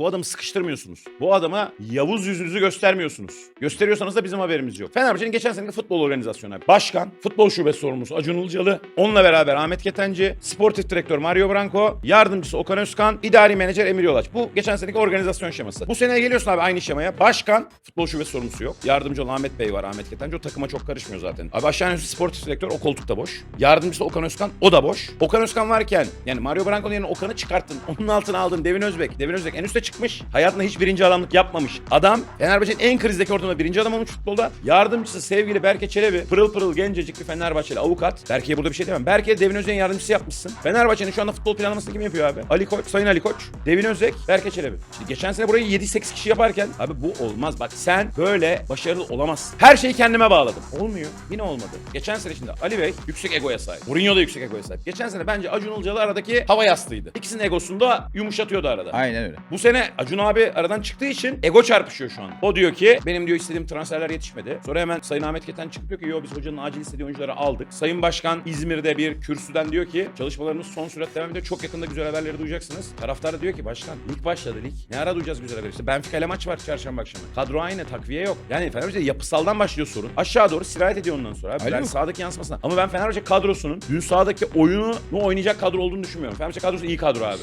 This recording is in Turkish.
Bu adamı sıkıştırmıyorsunuz. Bu adama Yavuz yüzünüzü göstermiyorsunuz. Gösteriyorsanız da bizim haberimiz yok. Fenerbahçe'nin geçen seneki futbol organizasyonu abi. Başkan, futbol şubesi sorumlusu Acun Ilıcalı, onunla beraber Ahmet Ketenci, sportif direktör Mario Branco, yardımcısı Okan Özkan, idari menajer Emir Yolaç. Bu geçen seneki organizasyon şeması. Bu seneye geliyorsun abi aynı şemaya. Başkan, futbol şubesi sorumlusu yok. Yardımcı olan Ahmet Bey var, Ahmet Ketenci. O takıma çok karışmıyor zaten. Abi aşağı yukarı sportif direktör o koltukta boş. Yardımcısı Okan Özkan, o da boş. Okan Özkan varken yani Mario Branco'nun yerine Okan'ı çıkarttın. Onun altına aldın Devin Özbek. Devin Özbek en üste çıkmış. Hayatında hiç birinci adamlık yapmamış. Adam Fenerbahçe'nin en krizdeki ortamda birinci adam olmuş futbolda. Yardımcısı sevgili Berke Çelebi. Pırıl pırıl gencecik bir Fenerbahçeli avukat. Berke'ye burada bir şey demem. Berke Devin Özbek'in yardımcısı yapmışsın. Fenerbahçe'nin şu anda futbol planlamasını kim yapıyor abi? Ali Koç, Sayın Ali Koç, Devin Özbek, Berke Çelebi. Şimdi geçen sene burayı 7-8 kişi yaparken abi bu olmaz. Bak sen böyle başarılı olamazsın. Her şeyi kendime bağladım. Olmuyor. Yine olmadı. Geçen sene şimdi Ali Bey yüksek egoya sahip. Mourinho da yüksek egoya sahip. Geçen sene bence Acun Ilıcalı aradaki hava yastığıydı. İkisinin egosunu da yumuşatıyordu arada. Aynen öyle. Bu sene Acun abi aradan çıktığı için ego çarpışıyor şu an. O diyor ki benim diyor istediğim transferler yetişmedi. Sonra hemen Sayın Ahmet Keten çıkıp diyor ki yo biz hocanın acil istediği oyuncuları aldık. Sayın Başkan İzmir'de bir kürsüden diyor ki çalışmalarımız son sürat devam ediyor. Çok yakında güzel haberleri duyacaksınız. Taraftar da diyor ki başkan lig başladı lig. Ne ara duyacağız güzel haber işte. Benfica ile maç var çarşamba akşamı. Kadro aynı takviye yok. Yani Fenerbahçe yapısaldan başlıyor sorun. Aşağı doğru sirayet ediyor ondan sonra. Abi. Sahadaki yansımasına. Ama ben Fenerbahçe kadrosunun dün sahadaki oyunu oynayacak kadro olduğunu düşünmüyorum. Fenerbahçe kadrosu iyi kadro abi.